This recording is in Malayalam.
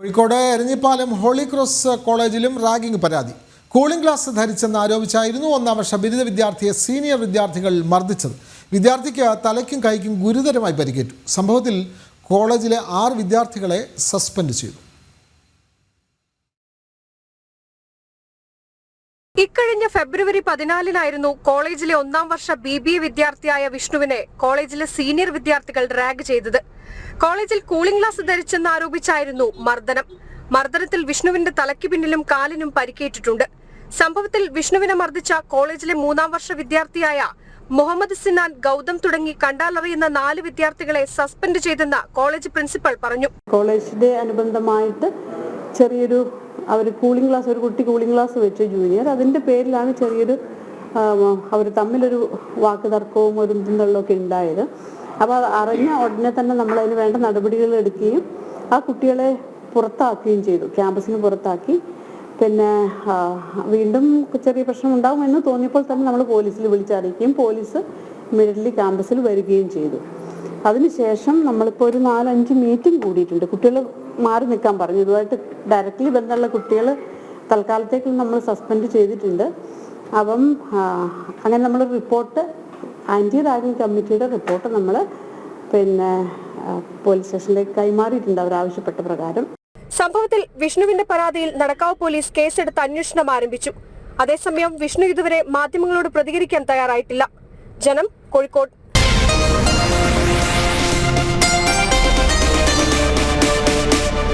കോഴിക്കോട് എരഞ്ഞിപ്പാലം ഹോളി ക്രോസ് കോളേജിലും റാഗിംഗ് പരാതി. കൂളിംഗ് ഗ്ലാസ് ധരിച്ചെന്ന് ആരോപിച്ചായിരുന്നു ഒന്നാം വർഷ ബിരുദ വിദ്യാർത്ഥിയെ സീനിയർ വിദ്യാർത്ഥികൾ മർദ്ദിച്ചത്. വിദ്യാർത്ഥിക്ക് തലയ്ക്കും കൈക്കും ഗുരുതരമായി പരിക്കേറ്റു. സംഭവത്തിൽ കോളേജിലെ ആറ് വിദ്യാർത്ഥികളെ സസ്പെൻഡ് ചെയ്തു. ഇക്കഴിഞ്ഞ ഫെബ്രുവരി പതിനാലിനായിരുന്നു കോളേജിലെ ഒന്നാം വർഷ ബി ബി എ വിദ്യാർത്ഥിയായ വിഷ്ണുവിനെ കോളേജിലെ സീനിയർ വിദ്യാർത്ഥികൾ റാഗ് ചെയ്തത്. കോളേജിൽ കൂളിംഗ് ഗ്ലാസ് ധരിച്ചെന്ന് ആരോപിച്ചായിരുന്നു മർദ്ദനം. മർദ്ദനത്തിൽ വിഷ്ണുവിന്റെ തലയ്ക്ക് പിന്നിലും കാലിനും പരിക്കേറ്റിട്ടുണ്ട്. സംഭവത്തിൽ വിഷ്ണുവിനെ മർദ്ദിച്ച കോളേജിലെ മൂന്നാം വർഷ വിദ്യാർത്ഥിയായ മുഹമ്മദ് സിനാൻ ഗൗതം തുടങ്ങി കണ്ടാലറിയുന്ന നാല് വിദ്യാർത്ഥികളെ സസ്പെൻഡ് ചെയ്തെന്ന് കോളേജ് പ്രിൻസിപ്പൽ പറഞ്ഞു. കോളേജിന്റെ അനുബന്ധമായിട്ട് ചെറിയൊരു അവർ കൂളിംഗ് ഗ്ലാസ് ഒരു കുട്ടി കൂളിംഗ് ഗ്ലാസ് വെച്ച് ജൂനിയർ അതിന്റെ പേരിലാണ് ചെറിയൊരു അവർ തമ്മിലൊരു വാക്ക് തർക്കവും ഒരു ഇതുള്ളൊക്കെ ഉണ്ടായത്. അപ്പോൾ അറിഞ്ഞ ഉടനെ തന്നെ നമ്മൾ അതിന് വേണ്ട നടപടികൾ എടുക്കുകയും ആ കുട്ടികളെ പുറത്താക്കുകയും ചെയ്തു. ക്യാമ്പസിന് പുറത്താക്കി. പിന്നെ വീണ്ടും ചെറിയ പ്രശ്നം ഉണ്ടാകുമെന്ന് തോന്നിയപ്പോൾ തന്നെ നമ്മൾ പോലീസിൽ വിളിച്ചറിയിക്കുകയും പോലീസ് ഇമ്മീഡിയറ്റ്ലി ക്യാമ്പസിൽ വരികയും ചെയ്തു. അതിനുശേഷം നമ്മളിപ്പോൾ ഒരു നാലഞ്ച് മീറ്റിംഗ് കൂടിയിട്ടുണ്ട്. കുട്ടികൾ മാറി നിൽക്കാൻ പറഞ്ഞു. ഇതുമായിട്ട് ഡയറക്റ്റ്ലി ബന്ധമുള്ള കുട്ടികൾ തൽക്കാലത്തേക്ക് നമ്മൾ സസ്പെൻഡ് ചെയ്തിട്ടുണ്ട്. അപ്പം അങ്ങനെ നമ്മൾ റിപ്പോർട്ട് ആന്റി റാഗിങ് കമ്മിറ്റിയുടെ റിപ്പോർട്ട് നമ്മൾ പിന്നെ പോലീസ് സ്റ്റേഷനിലേക്ക് കൈമാറിയിട്ടുണ്ട് അവർ ആവശ്യപ്പെട്ട പ്രകാരം. സംഭവത്തിൽ വിഷ്ണുവിന്റെ പരാതിയിൽ നടക്കാവ് പോലീസ് കേസെടുത്ത് അന്വേഷണം ആരംഭിച്ചു. അതേസമയം വിഷ്ണു ഇതുവരെ മാധ്യമങ്ങളോട് പ്രതികരിക്കാൻ തയ്യാറായിട്ടില്ല. ജനം കോഴിക്കോട്.